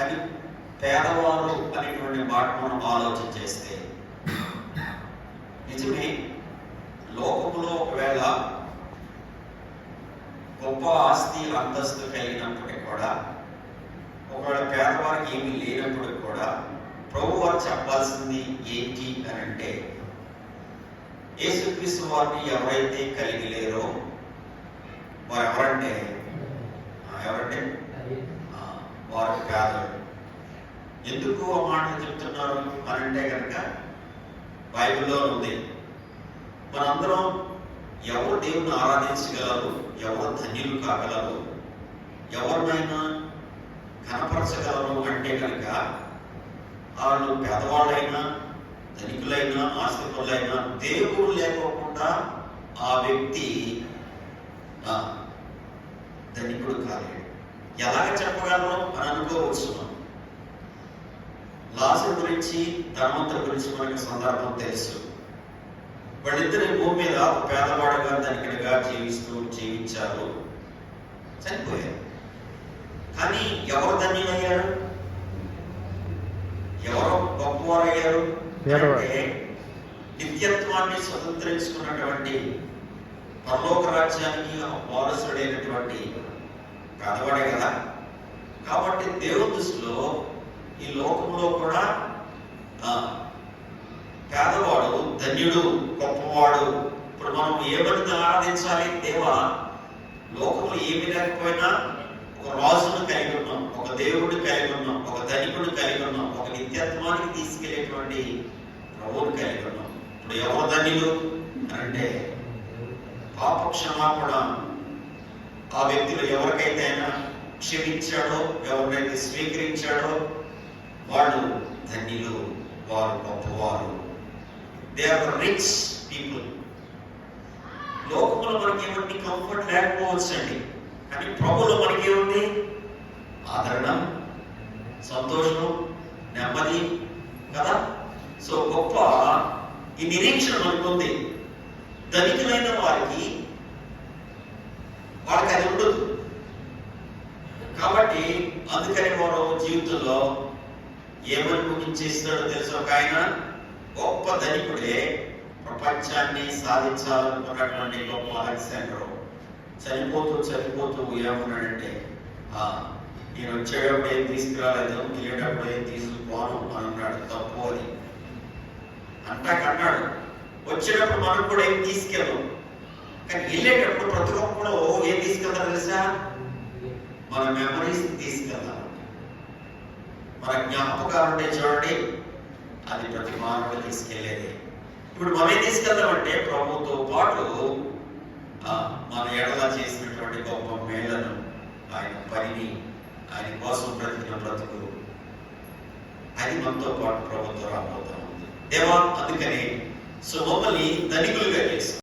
కానీ పేదవారు అనేటువంటి మాట మనం ఆలోచన చేస్తే నిజమే లోకంలో ఒకవేళ గొప్ప ఆస్తి అంతస్తు కలిగినప్పటికీ కూడా ఒకవేళ పేదవారికి ఏమీ లేనప్పటికీ కూడా ప్రభు వారు చెప్పాల్సింది ఏంటి అని అంటే యేసుక్రీస్తు వారిని ఎవరైతే కలిగి లేరో వారు ఎవరంటే ఆ, ఎవరంటే ఆ, వారు పేదలు ఎందుకు ఆ మాట చెప్తున్నారు? అని అంటే కనుక బైబిల్లో ఉంది. మనందరం ఎవరు దేవుని ఆరాధించగలరు? ఎవరు ధన్యులు కాగలరు? ఎవరినైనా కనపరచగలరు అంటే కనుక వాళ్ళు పేదవాళ్ళైనా ధనికులైనా ఆస్తికులైనా దేవుడు లేకోకుండా ఆ వ్యక్తి ధనికుడు కాలేడు. ఎలాగ చెప్పగలరు అని అనుకోవచ్చు లాజరు గురించి ధనవంతుల గురించి మనకి సందర్భం తెలుసు. వాళ్ళిద్దరి భూమి మీద పేదవాడుగా ధనికుడిగా జీవిస్తూ జీవించారు. చనిపోయారు. కానీ ఎవరు ధన్యులయ్యారు? ఎవరు గొప్పవారయ్యారు. అంటే నిత్యత్వాన్ని స్వతంత్రించుకున్నటువంటి పరలోక రాజ్యానికి వారసుడైనటువంటి పేదవాడే కదా. కాబట్టి దృష్టిలో ఈ లోకంలో కూడా పేదవాడు ధన్యుడు గొప్పవాడు ఇప్పుడు మనం ఏమని ఆరాధించాలి? దేవా లోకంలో ఏమి లేకపోయినా ఒక రాజును కలిగి ఉన్నాం ఒక దేవుడిని కలిగి ఉన్నాం ఒక ధనికుడు కలిగి ఉన్నాం ఒక నిత్యత్వానికి తీసుకెళ్ళేటువంటి ప్రభువుని కలిగి ఉన్నాం. ఇప్పుడు ఎవరు ధన్యులు అంటే పాప క్షమాపణ ఆ వ్యక్తులు ఎవరికైతే అయినా క్షమించాడో ఎవరినైతే స్వీకరించాడో వాళ్ళు ధన్యులు వారు గొప్పవారు దే ఆర్ రిచ్ పీపుల్ లోకంలో మనకి ఏమంటే కంఫర్ట్ లేకపోవచ్చు అండి కానీ ప్రభులో మనకి ఏముంది? ఆదరణ సంతోషం నెమ్మది కదా? సో గొప్ప ఈ నిరీక్షణ మనకుంది. ధనికులైన వారికి వాళ్ళకి అది ఉండదు. కాబట్టి అందుకని వారు జీవితంలో ఏమని ముగించేస్తాడో తెలుసు? ఒక ఆయన గొప్ప ధనికుడే ప్రపంచాన్ని సాధించాలనుకున్నటువంటి గొప్ప అలెగ్జాండర్. చనిపోతూ చనిపోతూ ఏమన్నాడంటే "ఆ, నేను వచ్చేటప్పుడు ఏం తీసుకురాలేదు వెళ్ళేటప్పుడు ఏం తీసుకుపోను అని అన్నాడు. తప్పు అని అంటాకన్నాడు వచ్చేటప్పుడు మనం కూడా ఏం తీసుకెళ్ళం? కానీ వెళ్ళేటప్పుడు ప్రతి ఒక్కరు ఏం తీసుకెళ్తారు తెలుసా? మన మెమరీస్ తీసుకెళ్తాం మన జ్ఞాపకాలు ఉంటే చూడండి. అది ప్రతి మానవుడు తీసుకెళ్ళేది. ఇప్పుడు మనం ఏం తీసుకెళ్తామంటే ప్రభుతో పాటు మన ఎడల చేసినటువంటి గొప్ప మేళ్ళను ఆయన పనిని ఆయన కోసం బ్రతికిన బ్రతుకు అది మనతో పాటు ప్రభుత్వం రాబోతా ఉంది. దేవా అందుకని సో మమ్మల్ని ధనికులుగా చేసి